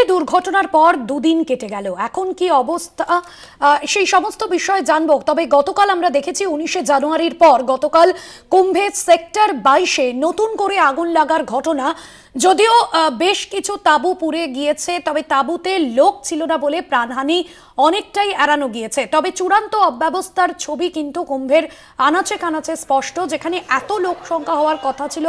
কুম্ভে দুর্ঘটনার পর দুদিন কেটে গেল। এখন কি অবস্থা? সেই সমস্ত বিষয় জানব। তবে গতকাল আমরা দেখেছি উনিশে জানুয়ারির পর গতকাল কুম্ভে সেক্টর বাইশে নতুন করে আগুন লাগার ঘটনা। যদিও বেশ কিছু তাঁবু পুড়ে গিয়েছে তবে তাঁবুতে লোক ছিল না বলে প্রাণহানি অনেকটাই এড়ানো গিয়েছে। তবে চূড়ান্ত অব্যবস্থার ছবি কিন্তু কুম্ভের আনাচে কানাচে স্পষ্ট যেখানে এত লোক সংখ্যা হওয়ার কথা ছিল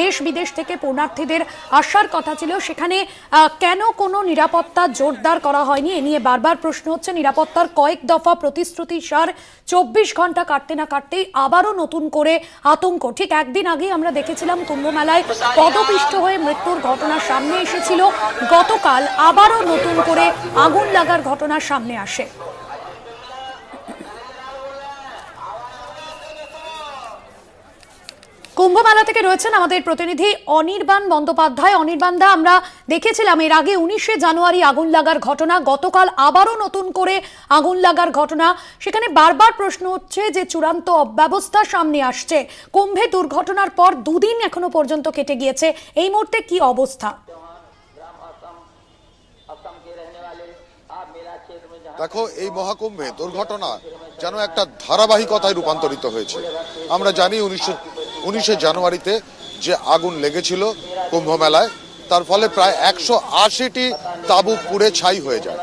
দেশ বিদেশ থেকে পুণার্থীদের আসার কথা ছিল। সেখানে আহ, কেন কোনো নিরাপত্তা জোরদার করা হয়নি। এ নিয়ে বারবার প্রশ্ন হচ্ছে, নিরাপত্তার কয়েক দফা প্রতিশ্রুতি সার চব্বিশ ঘণ্টা কাটতে না কাটতেই আবারও নতুন করে আতঙ্ক। ঠিক একদিন আগে আমরা দেখেছিলাম কুম্ভ মেলায় পদপিষ্ট হয়ে মৃত্যুর ঘটনা সামনে এসেছিল। গতকাল আবারও নতুন করে আগুন লাগার ঘটনা সামনে আসে। কুম্ভমেলা থেকে রয়েছেন আমাদের প্রতিনিধি অনির্বাণ বন্দ্যোপাধ্যায়। অনির্বাণ দা, আমরা দেখেছিলাম এর আগে উনিশে জানুয়ারি আগুন লাগার ঘটনা, গতকাল আবারও নতুন করে আগুন লাগার ঘটনা। সেখানে বারবার প্রশ্ন হচ্ছে যে চূড়ান্ত অব্যবস্থা সামনে আসছে। কুম্ভে দুর্ঘটনার পর দুদিন এখনও পর্যন্ত কেটে গিয়েছে। এই মুহূর্তে কি অবস্থা? দেখো, এই মহাকুম্ভে দুর্ঘটনা যেন একটা ধারাবাহিকতায় রূপান্তরিত হয়েছে। আমরা জানি উনিশশো উনিশে জানুয়ারিতে যে আগুন লেগেছিল কুম্ভ মেলায় তার ফলে প্রায় একশো আশিটি তাঁবু পুড়ে ছাই হয়ে যায়।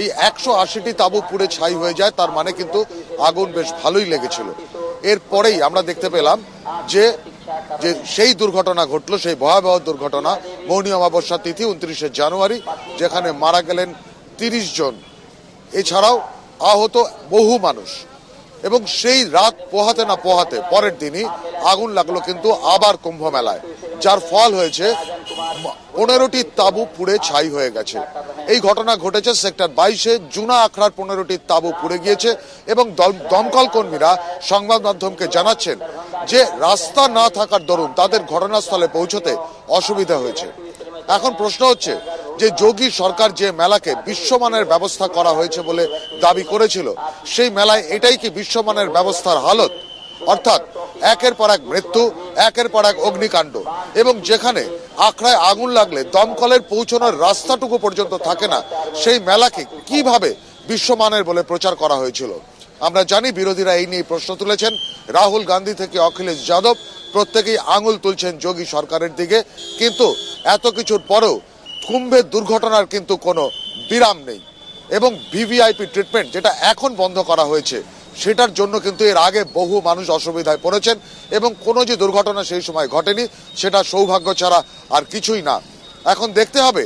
এই একশো আশিটি তাঁবু পুড়ে ছাই হয়ে যায়, তার মানে কিন্তু আগুন বেশ ভালোই লেগেছিল। এরপরেই আমরা দেখতে পেলাম যে যে সেই দুর্ঘটনা ঘটলো, সেই ভয়াবহ দুর্ঘটনা, মৌনী অমাবস্যা তিথি উনত্রিশে জানুয়ারি, যেখানে মারা গেলেন তিরিশ জন। এছাড়াও আহত বহু মানুষ। এবং সেই রাত পোহাতে না পোহাতে পরের দিনই আগুন লাগল কিন্তু আবার কুম্ভ মেলায় যার ফল হয়েছে পনেরোটি তাঁবু পুড়ে ছাই হয়ে গেছে। এই ঘটনা ঘটেছে সেক্টর বাইশে, জুনা আখড়ার পনেরোটি তাঁবু পুড়ে গিয়েছে এবং দমকল কর্মীরা সংবাদ মাধ্যমকে জানাচ্ছেন যে রাস্তা না থাকার দরুন তাদের ঘটনাস্থলে পৌঁছতে অসুবিধা হয়েছে। এখন প্রশ্ন হচ্ছে যে যোগী সরকার যে মেলাকে বিশ্বমানের ব্যবস্থা করা হয়েছে বলে দাবি করেছিল, সেই মেলায় এটাই কি বিশ্বমানের ব্যবস্থার হালত? অর্থাৎ একের পর এক মৃত্যু, একের পর এক অগ্নিকাণ্ড, এবং যেখানে আখড়ায় আগুন লাগলে দমকলের পৌঁছানোর রাস্তাটুকু পর্যন্ত থাকে না, সেই মেলাকে কীভাবে বিশ্বমানের বলে প্রচার করা হয়েছিল? আমরা জানি বিরোধীরা এই নিয়ে প্রশ্ন তুলেছেন। রাহুল গান্ধী থেকে অখিলেশ যাদব প্রত্যেকেই আঙুল তুলছেন যোগী সরকারের দিকে, কিন্তু এত কিছুর পরেও কুম্ভের দুর্ঘটনার কিন্তু কোনো বিরাম নেই। এবং ভিভিআইপি ট্রিটমেন্ট যেটা এখন বন্ধ করা হয়েছে, সেটার জন্য কিন্তু এর আগে বহু মানুষ অসুবিধায় পড়েছেন এবং কোনো যে দুর্ঘটনা সেই সময় ঘটেনি, সেটা সৌভাগ্য ছাড়া আর কিছুই না। এখন দেখতে হবে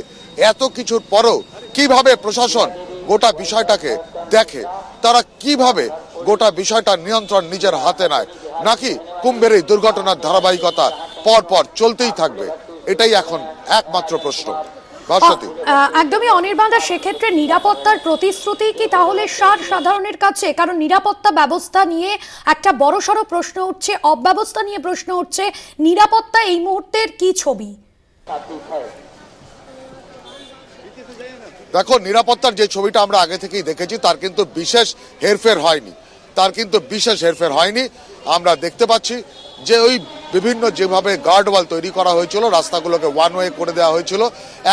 এত কিছুর পরও কীভাবে প্রশাসন গোটা বিষয়টাকে দেখে, তারা কীভাবে গোটা বিষয়টা নিয়ন্ত্রণ নিজের হাতে নেয়, নাকি কুম্ভের এই দুর্ঘটনার ধারাবাহিকতা পর পর চলতেই থাকবে, এটাই এখন একমাত্র প্রশ্ন। বর্ষতি একদমই অনির্বাণদা সেক্ষেত্রে নিরাপত্তার প্রতিশ্রুতি কি তাহলে সার সাধারণের কাছে? কারণ নিরাপত্তা ব্যবস্থা নিয়ে একটা বড় বড়সড় প্রশ্ন উঠছে অব্যবস্থা নিয়ে প্রশ্ন উঠছে নিরাপত্তা এই মুহূর্তের কি ছবি? দেখো নিরাপত্তার যে ছবিটা আমরা আগে থেকেই দেখেছি তার কিন্তু বিশেষ হেরফের হয়নি। তার কিন্তু বিশেষ হেরফের হয়নি। আমরা দেখতে পাচ্ছি যে ওই বিভিন্ন যেভাবে গার্ড ওয়াল তৈরি করা হয়েছিল, রাস্তাগুলোকে ওয়ান ওয়ে করে দেওয়া হয়েছিল,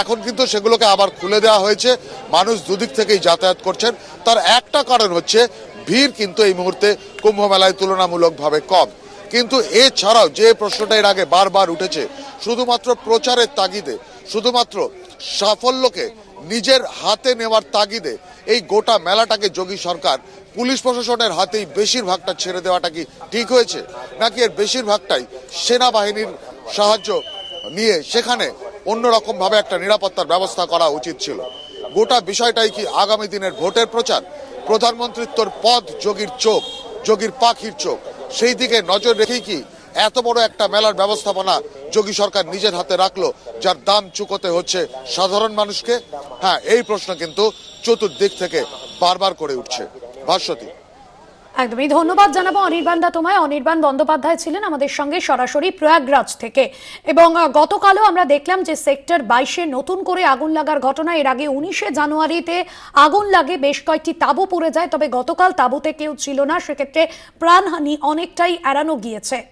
এখন কিন্তু সেগুলোকে আবার খুলে দেওয়া হয়েছে। মানুষ দুদিক থেকেই যাতায়াত করছেন। তার একটা কারণ হচ্ছে, ভিড় কিন্তু এই মুহূর্তে কুম্ভ মেলায় তুলনামূলকভাবে কম। কিন্তু এছাড়াও যে প্রশ্নটা এর আগে বারবার উঠেছে, শুধুমাত্র প্রচারের তাগিদে, শুধুমাত্র সাফল্যকে নিজের হাতে নেওয়ার তাগিদে এই গোটা মেলাটাকে যোগী সরকার পুলিশ প্রশাসনের হাতেই বেশিরভাগটা ছেড়ে দেওয়াটা কি ঠিক হয়েছে? নাকি এর বেশিরভাগটাই সেনাবাহিনীর সাহায্য নিয়ে সেখানে অন্যরকম ভাবে একটা নিরাপত্তার ব্যবস্থা করা উচিত ছিল? গোটা বিষয়টাই কি আগামী দিনের ভোটের প্রচার? প্রধানমন্ত্রিত্বর পদ যোগীর চোখ, যোগীর পাখির চোখ, সেই দিকে নজর রেখেই কি এত বড় একটা মেলার ব্যবস্থাপনা যোগী সরকার নিজের হাতে রাখল, যার দাম চুকোতে হচ্ছে সাধারণ মানুষকে। হ্যাঁ এই প্রশ্ন কিন্তু চতুর্দিক থেকে বারবার করে উঠছে। ভাস্বতী। একদমই। ধন্যবাদ জানাব অনির্বাণ দা তোমায়। অনির্বাণ বন্দ্যোপাধ্যায় ছিলেন আমাদের সঙ্গে সরাসরি প্রয়াগরাজ থেকে। এবং গতকালও আমরা দেখলাম যে সেক্টর বাইশে নতুন করে আগুন লাগার ঘটনা। এর আগে উনিশে জানুয়ারিতে আগুন লাগে বেশ কয়েকটি তাঁবু পড়ে যায়, তবে গতকাল তাঁবুতে কেউ ছিল না। সেক্ষেত্রে প্রাণহানি অনেকটাই এড়ানো গিয়েছে।